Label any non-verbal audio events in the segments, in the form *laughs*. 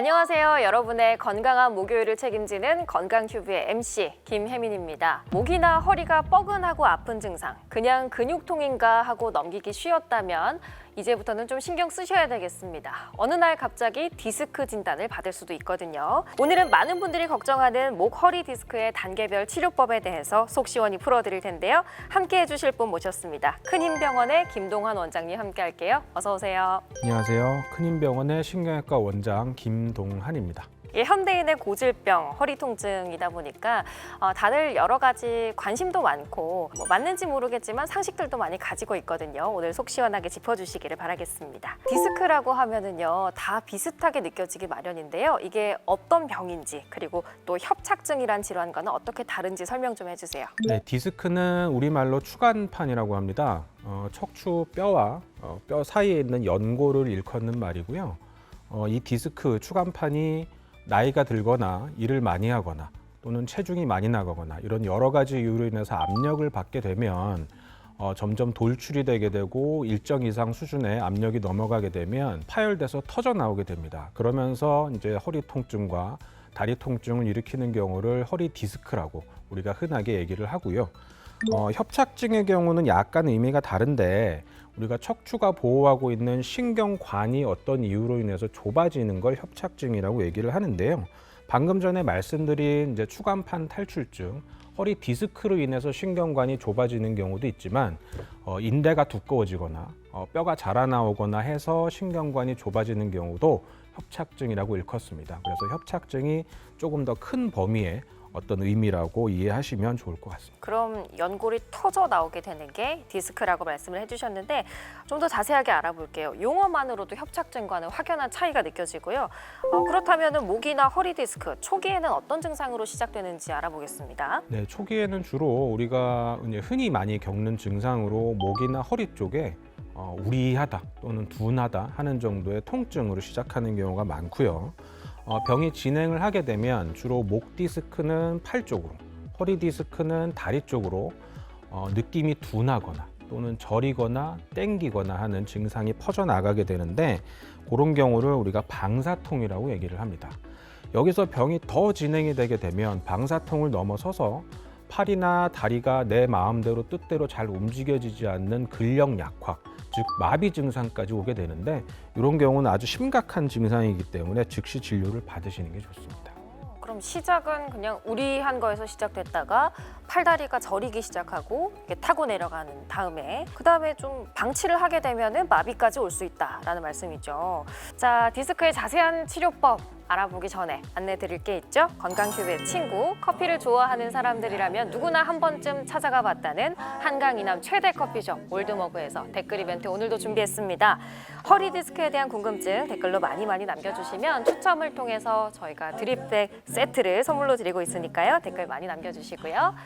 안녕하세요. 여러분의 건강한 목요일을 책임지는 건강튜브의 MC 김혜민입니다. 목이나 허리가 뻐근하고 아픈 증상, 그냥 근육통인가 하고 넘기기 쉬웠다면 이제부터는 좀 신경 쓰셔야 되겠습니다. 어느 날 갑자기 디스크 진단을 받을 수도 있거든요. 오늘은 많은 분들이 걱정하는 목, 허리 디스크의 단계별 치료법에 대해서 속 시원히 풀어드릴 텐데요. 함께 해주실 분 모셨습니다. 큰힘병원의 김동환 원장님 함께 할게요. 어서 오세요. 안녕하세요. 큰힘병원의 신경외과 원장 김동한입니다. 이 현대인의 고질병, 허리 통증이다 보니까 어, 다들 여러 가지 관심도 많고 뭐 맞는지 모르겠지만 상식들도 많이 가지고 있거든요. 오늘 속 시원하게 짚어주시기를 바라겠습니다. 디스크라고 하면은요 다 비슷하게 느껴지기 마련인데요. 이게 어떤 병인지 그리고 또 협착증이란 질환과는 어떻게 다른지 설명 좀 해주세요. 네, 디스크는 우리말로 추간판이라고 합니다. 어, 척추 뼈와 어, 뼈 사이에 있는 연골을 일컫는 말이고요. 어, 이 디스크 추간판이 나이가 들거나 일을 많이 하거나 또는 체중이 많이 나가거나 이런 여러 가지 이유로 인해서 압력을 받게 되면 어, 점점 돌출이 되게 되고 일정 이상 수준의 압력이 넘어가게 되면 파열돼서 터져 나오게 됩니다. 그러면서 이제 허리 통증과 다리 통증을 일으키는 경우를 허리 디스크라고 우리가 흔하게 얘기를 하고요. 어, 협착증의 경우는 약간 의미가 다른데 우리가 척추가 보호하고 있는 신경관이 어떤 이유로 인해서 좁아지는 걸 협착증이라고 얘기를 하는데요. 방금 전에 말씀드린 이제 추간판 탈출증, 허리 디스크로 인해서 신경관이 좁아지는 경우도 있지만 어, 인대가 두꺼워지거나 어, 뼈가 자라나오거나 해서 신경관이 좁아지는 경우도 협착증이라고 일컫습니다. 그래서 협착증이 조금 더 큰 범위의 어떤 의미라고 이해하시면 좋을 것 같습니다. 그럼 연골이 터져 나오게 되는 게 디스크라고 말씀을 해주셨는데 좀 더 자세하게 알아볼게요. 용어만으로도 협착증과는 확연한 차이가 느껴지고요. 어, 그렇다면 목이나 허리 디스크 초기에는 어떤 증상으로 시작되는지 알아보겠습니다. 네, 초기에는 주로 우리가 이제 흔히 많이 겪는 증상으로 목이나 허리 쪽에 어, 우리하다 또는 둔하다 하는 정도의 통증으로 시작하는 경우가 많고요. 어, 병이 진행을 하게 되면 주로 목 디스크는 팔 쪽으로, 허리 디스크는 다리 쪽으로 어, 느낌이 둔하거나 또는 저리거나 땡기거나 하는 증상이 퍼져 나가게 되는데 그런 경우를 우리가 방사통이라고 얘기를 합니다. 여기서 병이 더 진행이 되게 되면 방사통을 넘어서서 팔이나 다리가 내 마음대로 뜻대로 잘 움직여지지 않는 근력 약화, 즉 마비 증상까지 오게 되는데 이런 경우는 아주 심각한 증상이기 때문에 즉시 진료를 받으시는 게 좋습니다. 그럼 시작은 그냥 우리 한 거에서 시작됐다가 팔다리가 저리기 시작하고 이렇게 타고 내려가는 다음에 그 다음에 좀 방치를 하게 되면은 마비까지 올 수 있다라는 말씀이죠. 자 디스크의 자세한 치료법 알아보기 전에 안내 드릴 게 있죠. 건강큐브의 친구 커피를 좋아하는 사람들이라면 누구나 한 번쯤 찾아가 봤다는 한강 이남 최대 커피숍 올드머그에서 댓글 이벤트 오늘도 준비했습니다. 허리 디스크에 대한 궁금증 댓글로 많이 많이 남겨주시면 추첨을 통해서 저희가 드립백 세트를 선물로 드리고 있으니까요. 댓글 많이 남겨주시고요.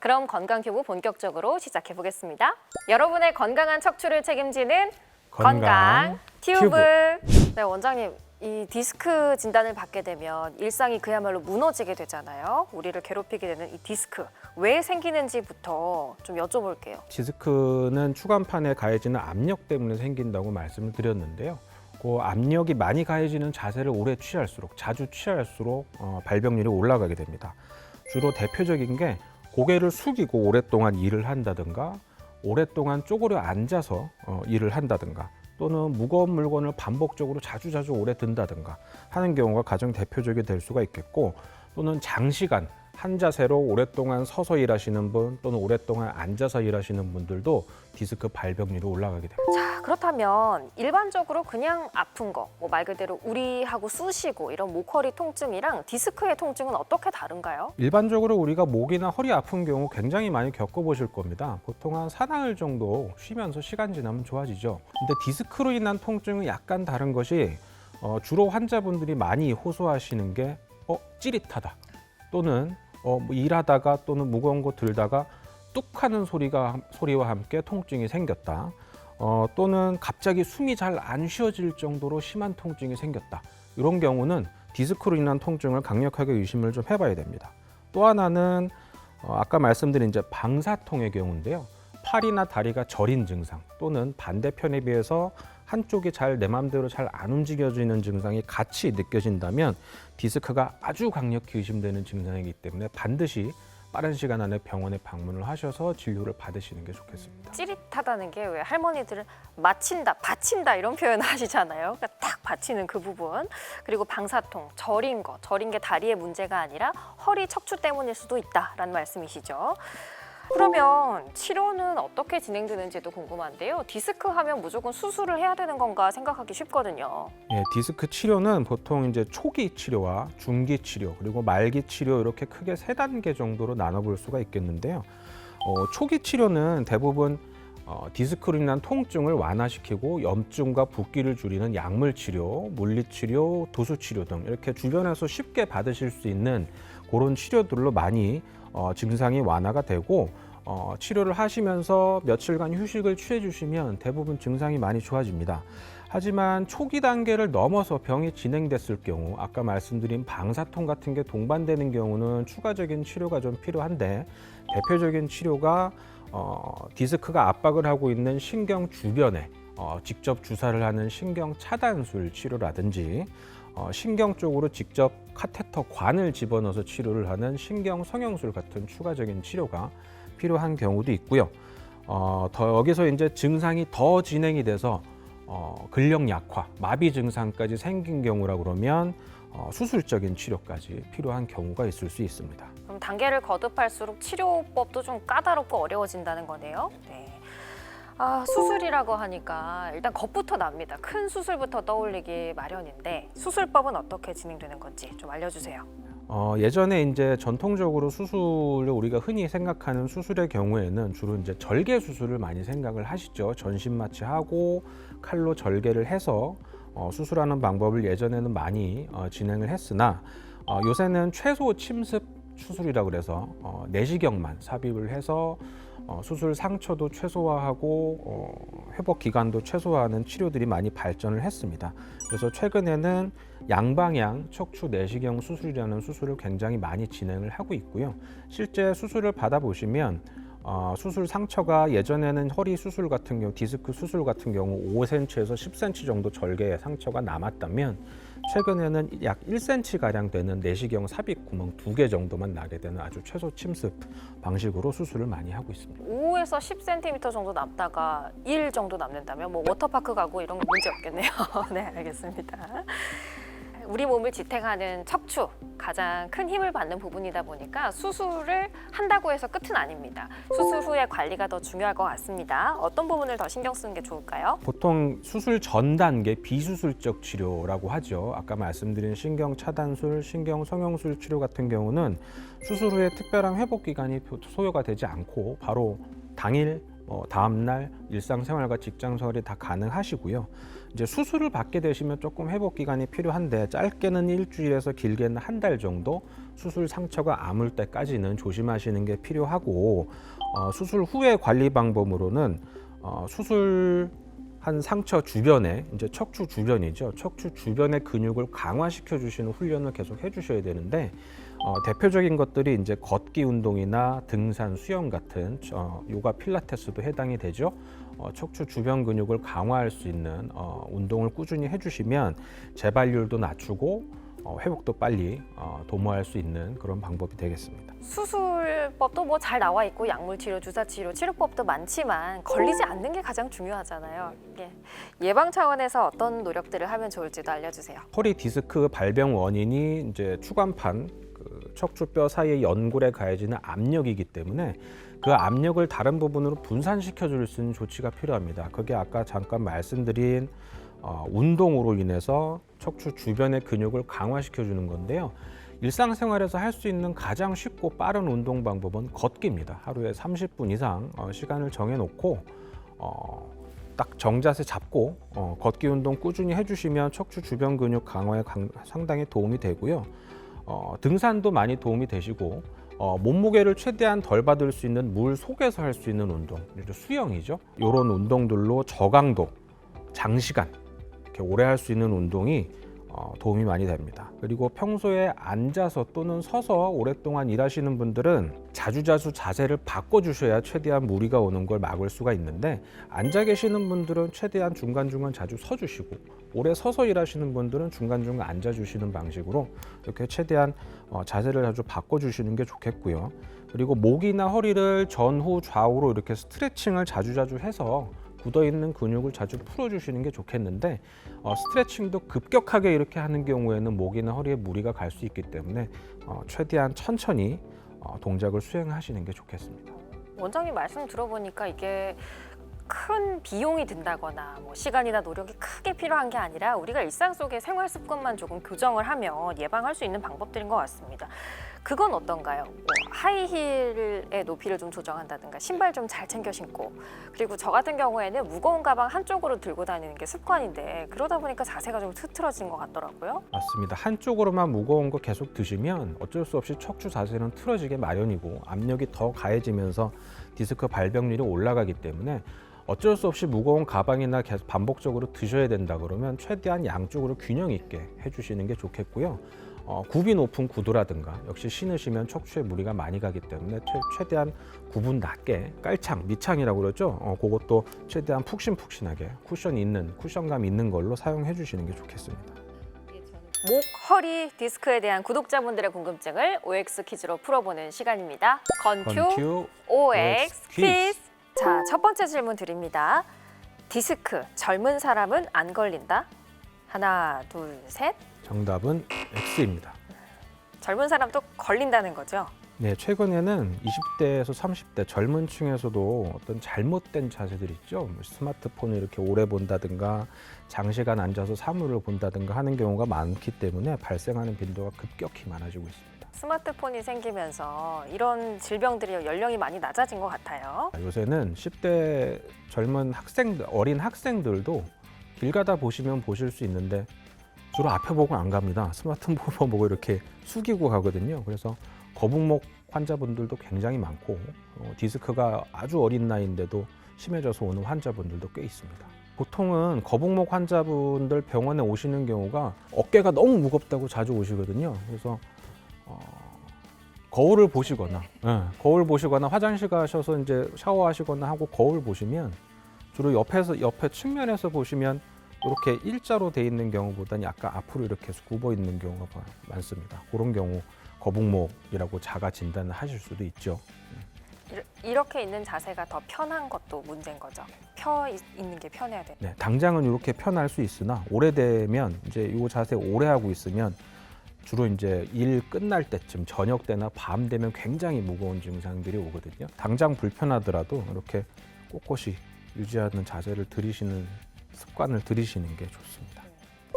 그럼 건강큐브 본격적으로 시작해 보겠습니다. 여러분의 건강한 척추를 책임지는 건강, 건강 튜브. 튜브. 네 원장님 이 디스크 진단을 받게 되면 일상이 그야말로 무너지게 되잖아요. 우리를 괴롭히게 되는 이 디스크 왜 생기는지부터 좀 여쭤볼게요. 디스크는 추간판에 가해지는 압력 때문에 생긴다고 말씀을 드렸는데요. 그 압력이 많이 가해지는 자세를 오래 취할수록 자주 취할수록 어, 발병률이 올라가게 됩니다. 주로 대표적인 게 고개를 숙이고 오랫동안 일을 한다든가 오랫동안 쪼그려 앉아서 어, 일을 한다든가 또는 무거운 물건을 반복적으로 자주자주 오래 든다든가 하는 경우가 가장 대표적이 될 수가 있겠고 또는 장시간 한 자세로 오랫동안 서서 일하시는 분 또는 오랫동안 앉아서 일하시는 분들도 디스크 발병률이 올라가게 됩니다. 자 그렇다면 일반적으로 그냥 아픈 거, 뭐 말 그대로 우리하고 쑤시고 이런 목허리 통증이랑 디스크의 통증은 어떻게 다른가요? 일반적으로 우리가 목이나 허리 아픈 경우 굉장히 많이 겪어보실 겁니다. 보통 한 사나흘 정도 쉬면서 시간 지나면 좋아지죠. 근데 디스크로 인한 통증은 약간 다른 것이 어, 주로 환자분들이 많이 호소하시는 게 어, 찌릿하다 또는 어, 뭐 일하다가 또는 무거운 거 들다가 뚝 하는 소리가 소리와 함께 통증이 생겼다. 어, 또는 갑자기 숨이 잘 안 쉬어질 정도로 심한 통증이 생겼다. 이런 경우는 디스크로 인한 통증을 강력하게 의심을 좀 해봐야 됩니다. 또 하나는 어, 아까 말씀드린 이제 방사통의 경우인데요. 팔이나 다리가 저린 증상 또는 반대편에 비해서 한쪽이 잘 내 마음대로 잘 안 움직여지는 증상이 같이 느껴진다면 디스크가 아주 강력히 의심되는 증상이기 때문에 반드시 빠른 시간 안에 병원에 방문을 하셔서 진료를 받으시는 게 좋겠습니다. 찌릿하다는 게 왜 할머니들은 마친다, 받친다 이런 표현을 *laughs* 하시잖아요. 그러니까 딱 받치는 그 부분. 그리고 방사통, 저린 거, 저린 게 다리의 문제가 아니라 허리 척추 때문일 수도 있다라는 말씀이시죠. 그러면 치료는 어떻게 진행되는지도 궁금한데요. 디스크 하면 무조건 수술을 해야 되는 건가 생각하기 쉽거든요. 예, 디스크 치료는 보통 이제 초기 치료와 중기 치료 그리고 말기 치료 이렇게 크게 세 단계 정도로 나눠볼 수가 있겠는데요. 어, 초기 치료는 대부분 어, 디스크로 인한 통증을 완화시키고 염증과 붓기를 줄이는 약물 치료, 물리 치료, 도수 치료 등 이렇게 주변에서 쉽게 받으실 수 있는 그런 치료들로 많이 어, 증상이 완화가 되고 어, 치료를 하시면서 며칠간 휴식을 취해 주시면 대부분 증상이 많이 좋아집니다. 하지만 초기 단계를 넘어서 병이 진행됐을 경우 아까 말씀드린 방사통 같은 게 동반되는 경우는 추가적인 치료가 좀 필요한데 대표적인 치료가 어, 디스크가 압박을 하고 있는 신경 주변에 어, 직접 주사를 하는 신경 차단술 치료라든지 어, 신경 쪽으로 직접 카테터 관을 집어넣어서 치료를 하는 신경 성형술 같은 추가적인 치료가 필요한 경우도 있고요. 어, 더 여기서 이제 증상이 더 진행이 돼서 어, 근력 약화, 마비 증상까지 생긴 경우라 그러면 어, 수술적인 치료까지 필요한 경우가 있을 수 있습니다. 그럼 단계를 거듭할수록 치료법도 좀 까다롭고 어려워진다는 거네요. 네. 아, 수술이라고 하니까 일단 겁부터 납니다. 큰 수술부터 떠올리기 마련인데 수술법은 어떻게 진행되는 건지 좀 알려주세요. 어, 예전에 이제 전통적으로 수술을 우리가 흔히 생각하는 수술의 경우에는 주로 이제 절개 수술을 많이 생각을 하시죠. 전신 마취하고 칼로 절개를 해서 어, 수술하는 방법을 예전에는 많이 어, 진행을 했으나 어, 요새는 최소 침습 수술이라고 그래서 어, 내시경만 삽입을 해서 어, 수술 상처도 최소화하고 어, 회복 기간도 최소화하는 치료들이 많이 발전을 했습니다. 그래서 최근에는 양방향 척추 내시경 수술이라는 수술을 굉장히 많이 진행을 하고 있고요. 실제 수술을 받아보시면 어, 수술 상처가 예전에는 허리 수술 같은 경우, 디스크 수술 같은 경우 5cm에서 10cm 정도 절개 상처가 남았다면 최근에는 약 1cm 가량 되는 내시경 삽입 구멍 두 개 정도만 나게 되는 아주 최소 침습 방식으로 수술을 많이 하고 있습니다. 5에서 10cm 정도 남다가 1 정도 남는다면 뭐 워터파크 가고 이런 거 문제 없겠네요. *laughs* 네, 알겠습니다. 우리 몸을 지탱하는 척추 가장 큰 힘을 받는 부분이다 보니까 수술을 한다고 해서 끝은 아닙니다. 수술 후에 관리가 더 중요할 것 같습니다. 어떤 부분을 더 신경 쓰는 게 좋을까요? 보통 수술 전 단계 비수술적 치료라고 하죠. 아까 말씀드린 신경 차단술, 신경 성형술 치료 같은 경우는 수술 후에 특별한 회복 기간이 소요가 되지 않고 바로 당일, 어, 다음 날 일상생활과 직장생활이 다 가능하시고요. 이제 수술을 받게 되시면 조금 회복 기간이 필요한데 짧게는 일주일에서 길게는 한 달 정도 수술 상처가 아물 때까지는 조심하시는 게 필요하고 어, 수술 후의 관리 방법으로는 어, 수술 한 상처 주변에 이제 척추 주변이죠. 척추 주변의 근육을 강화시켜 주시는 훈련을 계속 해 주셔야 되는데 어, 대표적인 것들이 이제 걷기 운동이나 등산, 수영 같은 어, 요가 필라테스도 해당이 되죠. 어, 척추 주변 근육을 강화할 수 있는 어, 운동을 꾸준히 해주시면 재발률도 낮추고 어, 회복도 빨리 어, 도모할 수 있는 그런 방법이 되겠습니다. 수술법도 뭐 잘 나와 있고 약물 치료, 주사 치료, 치료법도 많지만 걸리지 않는 게 가장 중요하잖아요. 이게 예방 차원에서 어떤 노력들을 하면 좋을지도 알려주세요. 허리 디스크 발병 원인이 이제 추간판 그 척추뼈 사이의 연골에 가해지는 압력이기 때문에 그 압력을 다른 부분으로 분산시켜 줄 수 있는 조치가 필요합니다. 그게 아까 잠깐 말씀드린 어, 운동으로 인해서 척추 주변의 근육을 강화시켜 주는 건데요. 일상생활에서 할 수 있는 가장 쉽고 빠른 운동 방법은 걷기입니다. 하루에 30분 이상 어, 시간을 정해 놓고 어, 딱 정자세 잡고 어, 걷기 운동 꾸준히 해주시면 척추 주변 근육 강화에 강- 상당히 도움이 되고요. 어, 등산도 많이 도움이 되시고 어, 몸무게를 최대한 덜 받을 수 있는 물 속에서 할 수 있는 운동, 수영이죠. 이런 운동들로 저강도, 장시간 이렇게 오래 할 수 있는 운동이 어, 도움이 많이 됩니다. 그리고 평소에 앉아서 또는 서서 오랫동안 일하시는 분들은 자주자주 자세를 바꿔주셔야 최대한 무리가 오는 걸 막을 수가 있는데 앉아 계시는 분들은 최대한 중간중간 자주 서주시고 오래 서서 일하시는 분들은 중간중간 앉아주시는 방식으로 이렇게 최대한 어, 자세를 자주 바꿔주시는 게 좋겠고요. 그리고 목이나 허리를 전후 좌우로 이렇게 스트레칭을 자주자주 해서 굳어 있는 근육을 자주 풀어주시는 게 좋겠는데 어, 스트레칭도 급격하게 이렇게 하는 경우에는 목이나 허리에 무리가 갈 수 있기 때문에 어, 최대한 천천히 어, 동작을 수행하시는 게 좋겠습니다. 원장님 말씀 들어보니까 이게 큰 비용이 든다거나 뭐 시간이나 노력이 크게 필요한 게 아니라 우리가 일상 속의 생활 습관만 조금 교정을 하면 예방할 수 있는 방법들인 것 같습니다. 그건 어떤가요? 뭐 하이힐의 높이를 좀 조정한다든가 신발 좀 잘 챙겨 신고 그리고 저 같은 경우에는 무거운 가방 한쪽으로 들고 다니는 게 습관인데 그러다 보니까 자세가 좀 흐트러진 것 같더라고요. 맞습니다. 한쪽으로만 무거운 거 계속 드시면 어쩔 수 없이 척추 자세는 틀어지게 마련이고 압력이 더 가해지면서 디스크 발병률이 올라가기 때문에 어쩔 수 없이 무거운 가방이나 계속 반복적으로 드셔야 된다 그러면 최대한 양쪽으로 균형 있게 해주시는 게 좋겠고요. 어, 굽이 높은 구두라든가 역시 신으시면 척추에 무리가 많이 가기 때문에 최, 최대한 구분 낮게 깔창, 밑창이라고 그러죠. 어, 그것도 최대한 푹신푹신하게 쿠션 있는 쿠션감 있는 걸로 사용해 주시는 게 좋겠습니다. 목, 허리, 디스크에 대한 구독자분들의 궁금증을 OX 퀴즈로 풀어보는 시간입니다. 건큐, 건큐 OX 퀴즈. 퀴즈. 자, 첫 번째 질문 드립니다. 디스크 젊은 사람은 안 걸린다? 하나, 둘, 셋. 정답은 X입니다. 젊은 사람도 걸린다는 거죠. 네, 최근에는 20대에서 30대 젊은 층에서도 어떤 잘못된 자세들 있죠. 뭐 스마트폰을 이렇게 오래 본다든가 장시간 앉아서 사물을 본다든가 하는 경우가 많기 때문에 발생하는 빈도가 급격히 많아지고 있습니다. 스마트폰이 생기면서 이런 질병들이 연령이 많이 낮아진 것 같아요. 요새는 10대 젊은 학생들, 어린 학생들도 길 가다 보시면 보실 수 있는데 주로 앞에 보고 안 갑니다. 스마트폰 *laughs* 보고 이렇게 숙이고 가거든요. 그래서 거북목 환자분들도 굉장히 많고 어, 디스크가 아주 어린 나이인데도 심해져서 오는 환자분들도 꽤 있습니다. 보통은 거북목 환자분들 병원에 오시는 경우가 어깨가 너무 무겁다고 자주 오시거든요. 그래서 어, 거울을 보시거나 예, 거울 보시거나 화장실 가셔서 이제 샤워하시거나 하고 거울 보시면 주로 옆에서 옆에 측면에서 보시면 이렇게 일자로 돼 있는 경우보다는 약간 앞으로 이렇게 해서 굽어 있는 경우가 마- 많습니다. 그런 경우 거북목이라고 자가 진단을 하실 수도 있죠. 이르- 이렇게 있는 자세가 더 편한 것도 문제인 거죠. 펴 있- 있는 게 편해야 돼. 네, 당장은 이렇게 편할 수 있으나 오래되면 이제 이 자세 오래 하고 있으면 주로 이제 일 끝날 때쯤 저녁 때나 밤 되면 굉장히 무거운 증상들이 오거든요. 당장 불편하더라도 이렇게 꼿꼿이 유지하는 자세를 들이시는 습관을 들이시는 게 좋습니다.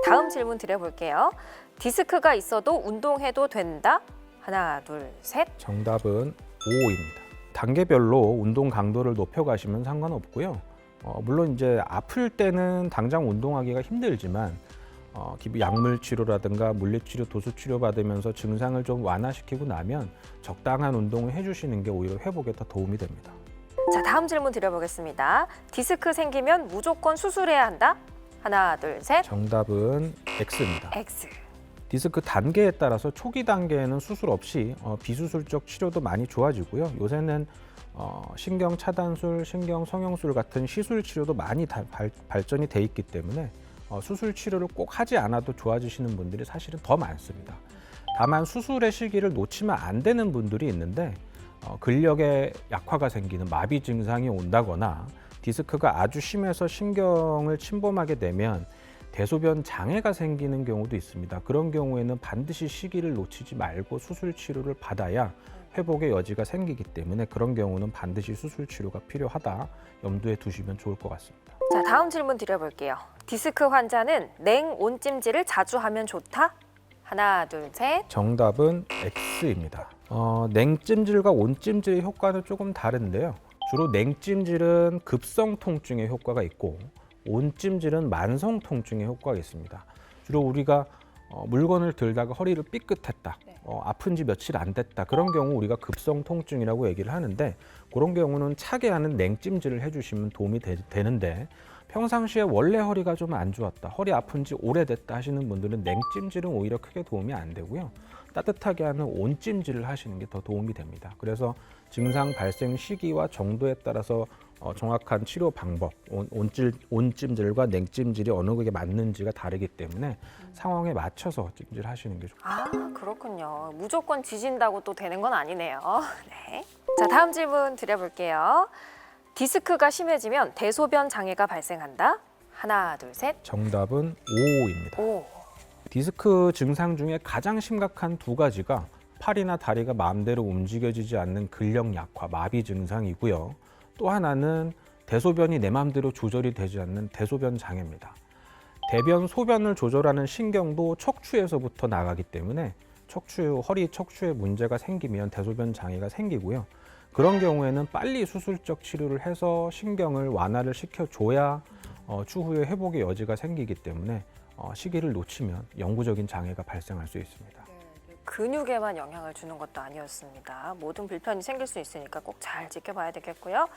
다음 질문 드려볼게요. 디스크가 있어도 운동해도 된다? 하나, 둘, 셋. 정답은 5입니다. 단계별로 운동 강도를 높여가시면 상관없고요. 어, 물론 이제 아플 때는 당장 운동하기가 힘들지만 어, 기부 약물 치료라든가 물리 치료, 도수 치료 받으면서 증상을 좀 완화시키고 나면 적당한 운동을 해주시는 게 오히려 회복에 더 도움이 됩니다. 자, 다음 질문 드려보겠습니다. 디스크 생기면 무조건 수술해야 한다? 하나, 둘, 셋. 정답은 X입니다. X. 디스크 단계에 따라서 초기 단계에는 수술 없이 어, 비수술적 치료도 많이 좋아지고요. 요새는 어, 신경 차단술, 신경 성형술 같은 시술 치료도 많이 다- 발, 발전이 돼 있기 때문에 어, 수술 치료를 꼭 하지 않아도 좋아지시는 분들이 사실은 더 많습니다. 다만 수술의 시기를 놓치면 안 되는 분들이 있는데 어, 근력에 약화가 생기는 마비 증상이 온다거나 디스크가 아주 심해서 신경을 침범하게 되면 대소변 장애가 생기는 경우도 있습니다. 그런 경우에는 반드시 시기를 놓치지 말고 수술 치료를 받아야 회복의 여지가 생기기 때문에 그런 경우는 반드시 수술 치료가 필요하다 염두에 두시면 좋을 것 같습니다. 자, 다음 질문 드려볼게요. 디스크 환자는 냉 온찜질을 자주 하면 좋다? 하나, 둘, 셋. 정답은 X입니다. 어, 냉찜질과 온찜질의 효과는 조금 다른데요. 주로 냉찜질은 급성 통증에 효과가 있고 온찜질은 만성 통증에 효과가 있습니다. 주로 우리가 어, 물건을 들다가 허리를 삐끗했다, 어, 아픈 지 며칠 안 됐다 그런 경우 우리가 급성 통증이라고 얘기를 하는데 그런 경우는 차게 하는 냉찜질을 해주시면 도움이 되, 는데 평상시에 원래 허리가 좀 안 좋았다, 허리 아픈 지 오래됐다 하시는 분들은 냉찜질은 오히려 크게 도움이 안 되고요. 따뜻하게 하는 온찜질을 하시는 게 더 도움이 됩니다. 그래서 증상 발생 시기와 정도에 따라서 어, 정확한 치료 방법, 온, 온질, 온찜질과 냉찜질이 어느 게 맞는지가 다르기 때문에 상황에 맞춰서 찜질 하시는 게 좋습니다. 아 그렇군요. 무조건 지진다고 또 되는 건 아니네요. *laughs* 네. 자 다음 질문 드려볼게요. 디스크가 심해지면 대소변 장애가 발생한다. 하나 둘 셋. 정답은 5입니다. 오. 디스크 증상 중에 가장 심각한 두 가지가 팔이나 다리가 마음대로 움직여지지 않는 근력 약화, 마비 증상이고요. 또 하나는 대소변이 내 마음대로 조절이 되지 않는 대소변 장애입니다. 대변, 소변을 조절하는 신경도 척추에서부터 나가기 때문에 척추, 허리 척추에 문제가 생기면 대소변 장애가 생기고요. 그런 경우에는 빨리 수술적 치료를 해서 신경을 완화를 시켜줘야 어, 추후에 회복의 여지가 생기기 때문에 어, 시기를 놓치면 영구적인 장애가 발생할 수 있습니다. 근육에만 영향을 주는 것도 아니었습니다. 모든 불편이 생길 수 있으니까 꼭 잘 지켜봐야 되겠고요.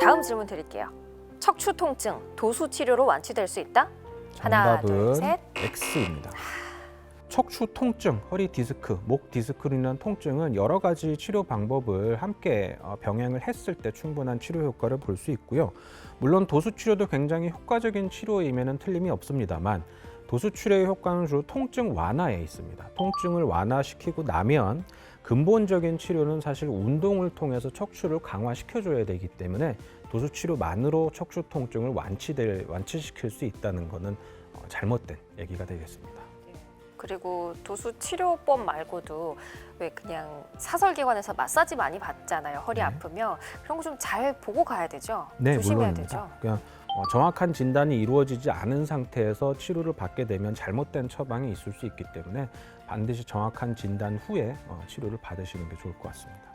다음 질문 드릴게요. 척추 통증 도수 치료로 완치될 수 있다? 하나, 둘, 정답은 셋. X입니다. 척추 통증, 허리 디스크, 목 디스크로 인한 통증은 여러 가지 치료 방법을 함께 어, 병행을 했을 때 충분한 치료 효과를 볼 수 있고요. 물론 도수 치료도 굉장히 효과적인 치료임에는 틀림이 없습니다만 도수 치료의 효과는 주로 통증 완화에 있습니다. 통증을 완화시키고 나면 근본적인 치료는 사실 운동을 통해서 척추를 강화시켜줘야 되기 때문에 도수 치료만으로 척추 통증을 완치될 완치시킬 수 있다는 것은 어, 잘못된 얘기가 되겠습니다. 그리고 도수 치료법 말고도 왜 그냥 사설기관에서 마사지 많이 받잖아요. 허리 네. 아프면 그런 거 좀 잘 보고 가야 되죠. 네, 조심해야 물론입니다. 되죠. 그냥 어, 정확한 진단이 이루어지지 않은 상태에서 치료를 받게 되면 잘못된 처방이 있을 수 있기 때문에 반드시 정확한 진단 후에 어, 치료를 받으시는 게 좋을 것 같습니다.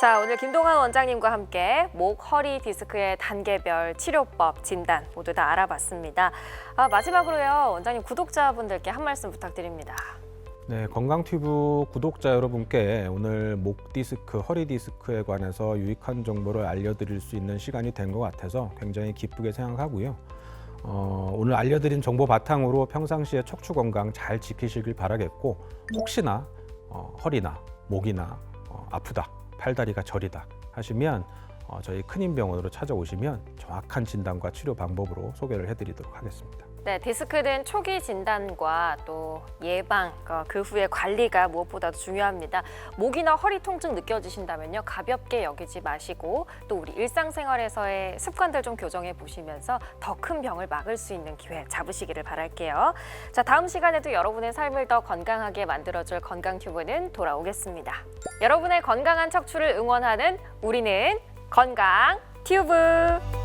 자, 오늘 김동환 원장님과 함께 목, 허리 디스크의 단계별 치료법, 진단 모두 다 알아봤습니다. 아, 마지막으로요, 원장님 구독자분들께 한 말씀 부탁드립니다. 네, 건강튜브 구독자 여러분께 오늘 목 디스크, 허리 디스크에 관해서 유익한 정보를 알려드릴 수 있는 시간이 된 것 같아서 굉장히 기쁘게 생각하고요. 어, 오늘 알려드린 정보 바탕으로 평상시에 척추 건강 잘 지키시길 바라겠고 혹시나 어, 허리나 목이나 어, 아프다, 팔다리가 저리다 하시면 어, 저희 큰인병원으로 찾아오시면 정확한 진단과 치료 방법으로 소개를 해드리도록 하겠습니다. 네, 디스크는 초기 진단과 또 예방, 어, 그 후에 관리가 무엇보다도 중요합니다. 목이나 허리 통증 느껴지신다면요, 가볍게 여기지 마시고 또 우리 일상생활에서의 습관들 좀 교정해 보시면서 더 큰 병을 막을 수 있는 기회 잡으시기를 바랄게요. 자, 다음 시간에도 여러분의 삶을 더 건강하게 만들어줄 건강 튜브는 돌아오겠습니다. 여러분의 건강한 척추를 응원하는 우리는 건강 튜브.